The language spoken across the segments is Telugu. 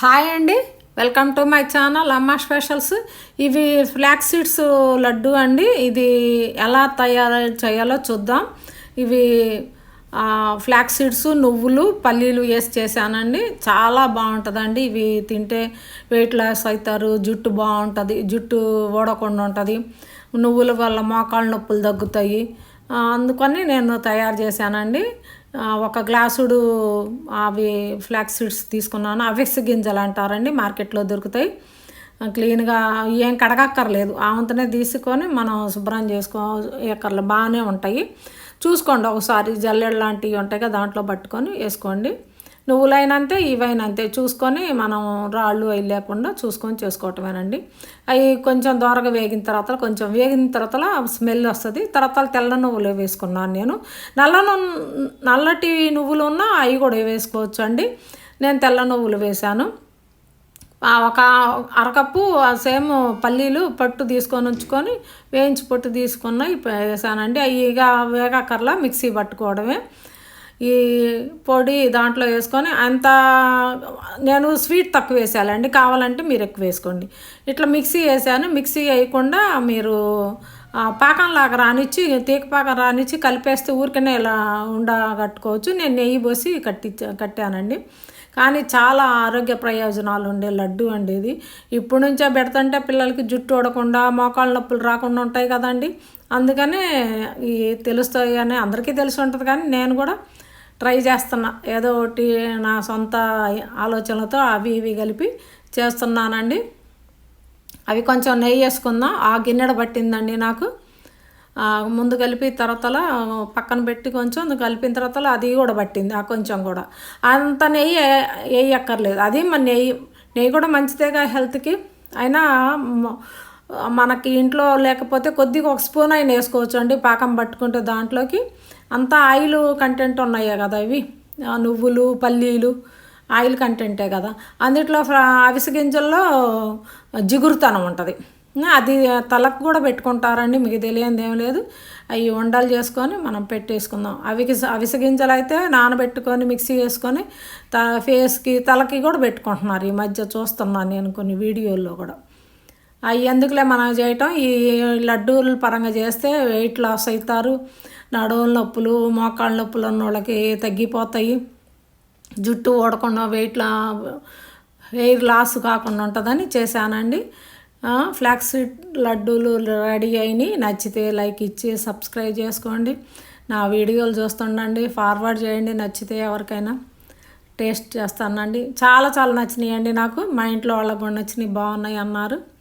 హాయ్ అండి. వెల్కమ్ టు మై ఛానల్ అమ్మ స్పెషల్స్. ఇవి ఫ్లాక్స్ సీడ్స్ లడ్డు అండి. ఇది ఎలా తయారు చేయాలో చూద్దాం. ఇవి ఫ్లాక్స్ సీడ్స్ నువ్వులు పల్లీలు వేసి చేశానండి. చాలా బాగుంటుందండి. ఇవి తింటే వెయిట్ లాస్ అవుతారు జుట్టు బాగుంటుంది జుట్టు ఓడకుండా ఉంటుంది. నువ్వుల వల్ల మోకాళ్ళ నొప్పులు తగ్గుతాయి. అందుకని నేను తయారు చేశానండి. ఒక గ్లాసుడు అవి ఫ్లాక్స్ సీడ్స్ తీసుకున్నాను. అవిక్స్ గింజలు అంటారండి మార్కెట్లో దొరుకుతాయి. క్లీన్గా ఏం కడగక్కర్లేదు. ఆవంతనే తీసుకొని మనం శుభ్రం చేసుకో ఎక్కర్లు బాగానే ఉంటాయి. చూసుకోండి ఒకసారి జల్లెడ లాంటివి ఉంటాయి కదా దాంట్లో పట్టుకొని వేసుకోండి. నువ్వులైనంతే ఇవైనంతే. చూసుకొని మనం రాళ్ళు అవి లేకుండా చూసుకొని చేసుకోవటమేనండి. అవి కొంచెం దోరగా వేగిన తర్వాత కొంచెం వేగిన తర్వాత స్మెల్ వస్తుంది. తర్వాత తెల్ల నువ్వులు వేసుకున్నాను నేను. నల్ల నల్లటి నువ్వులు ఉన్నా అవి కూడా వేసుకోవచ్చు అండి నేను తెల్ల నువ్వులు వేశాను. ఒక అరకప్పు సేమ్ పల్లీలు పట్టు తీసుకొని ఉంచుకొని వేయించి పొట్టు తీసుకున్న వేసానండి అవి ఇక వేగాకర్లా మిక్సీ పట్టుకోవడమే. ఈ పొడి దాంట్లో వేసుకొని అంత నేను స్వీట్ తక్కువ వేసాలండి కావాలంటే మీరు ఎక్కువ వేసుకోండి. ఇట్లా మిక్సీ వేసాను. మిక్సీ వేయకుండా మీరు పాకంలాగా రానిచ్చి తీగ పాకం రానిచ్చి కలిపేస్తే ఊరికనే ఇలా ఉండగట్టుకోవచ్చు. నేను నెయ్యి పోసి కట్టించా కట్టానండి. కానీ చాలా ఆరోగ్య ప్రయోజనాలు ఉండే లడ్డు అండి ఇది. ఇప్పుడు నుంచే పెడుతుంటే పిల్లలకి జుట్టు ఊడకుండా మోకాళ్ళ నొప్పులు రాకుండా ఉంటాయి కదండి. అందుకనే ఈ తెలుస్తాయి అని అందరికీ తెలిసి ఉంటుంది కానీ నేను కూడా ట్రై చేస్తున్నా. ఏదో ఒకటి నా సొంత ఆలోచనలతో అవి ఇవి కలిపి చేస్తున్నానండి. అవి కొంచెం నెయ్యి వేసుకుందాం. ఆ గిన్నెడ పట్టిందండి నాకు. ముందు కలిపి తర్వాత పక్కన పెట్టి కొంచెం కలిపిన తర్వాత అది కూడా పట్టింది ఆ కొంచెం కూడా. అంత నెయ్యి వేయక్కర్లేదు. అది మన నెయ్యి నెయ్యి కూడా మంచిదేగా హెల్త్కి. అయినా మనకి ఇంట్లో లేకపోతే కొద్దిగా ఒక స్పూన్ అయినా వేసుకోవచ్చు అండి పాకం పట్టుకుంటే దాంట్లోకి. అంతా ఆయిల్ కంటెంట్ ఉన్నాయి కదా ఇవి. నువ్వులు పల్లీలు ఆయిల్ కంటెంటే కదా. అందుట్లో అవిసె గింజల్లో జిగురుతనం ఉంటుంది. అది తలకు కూడా పెట్టుకుంటారండి మీకు తెలియంది ఏం లేదు. అవి వండలు చేసుకొని మనం పెట్టేసుకుందాం. అవి అవిసె గింజలు అయితే నానబెట్టుకొని మిక్సీ వేసుకొని త ఫేస్కి తలకి కూడా పెట్టుకుంటున్నారు. ఈ మధ్య చూస్తున్నాను నేను కొన్ని వీడియోల్లో కూడా. ఎందుకులే మనం చేయటం? ఈ లడ్డూల పరంగా చేస్తే వెయిట్ లాస్ అవుతారు. నడువుల నొప్పులు మోకాళ్ళ నొప్పులు ఉన్న వాళ్ళకి తగ్గిపోతాయి. జుట్టు ఓడకుండా వెయిట్ లా హెయిర్ లాస్ కాకుండా ఉంటుందని చేశానండి. ఫ్లాక్స్ లడ్డూలు రెడీ అయినాయి. నచ్చితే లైక్ ఇచ్చి సబ్స్క్రైబ్ చేసుకోండి. నా వీడియోలు చూస్తుండండి. ఫార్వర్డ్ చేయండి. నచ్చితే ఎవరికైనా టేస్ట్ చేస్తానండి. చాలా చాలా నచ్చినాయి అండి నాకు. మా ఇంట్లో వాళ్ళకు కూడా నచ్చినాయి. బాగున్నాయి అన్నారు.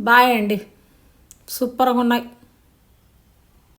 బాయ్ అండి. సూపర్గా ఉన్నాయి.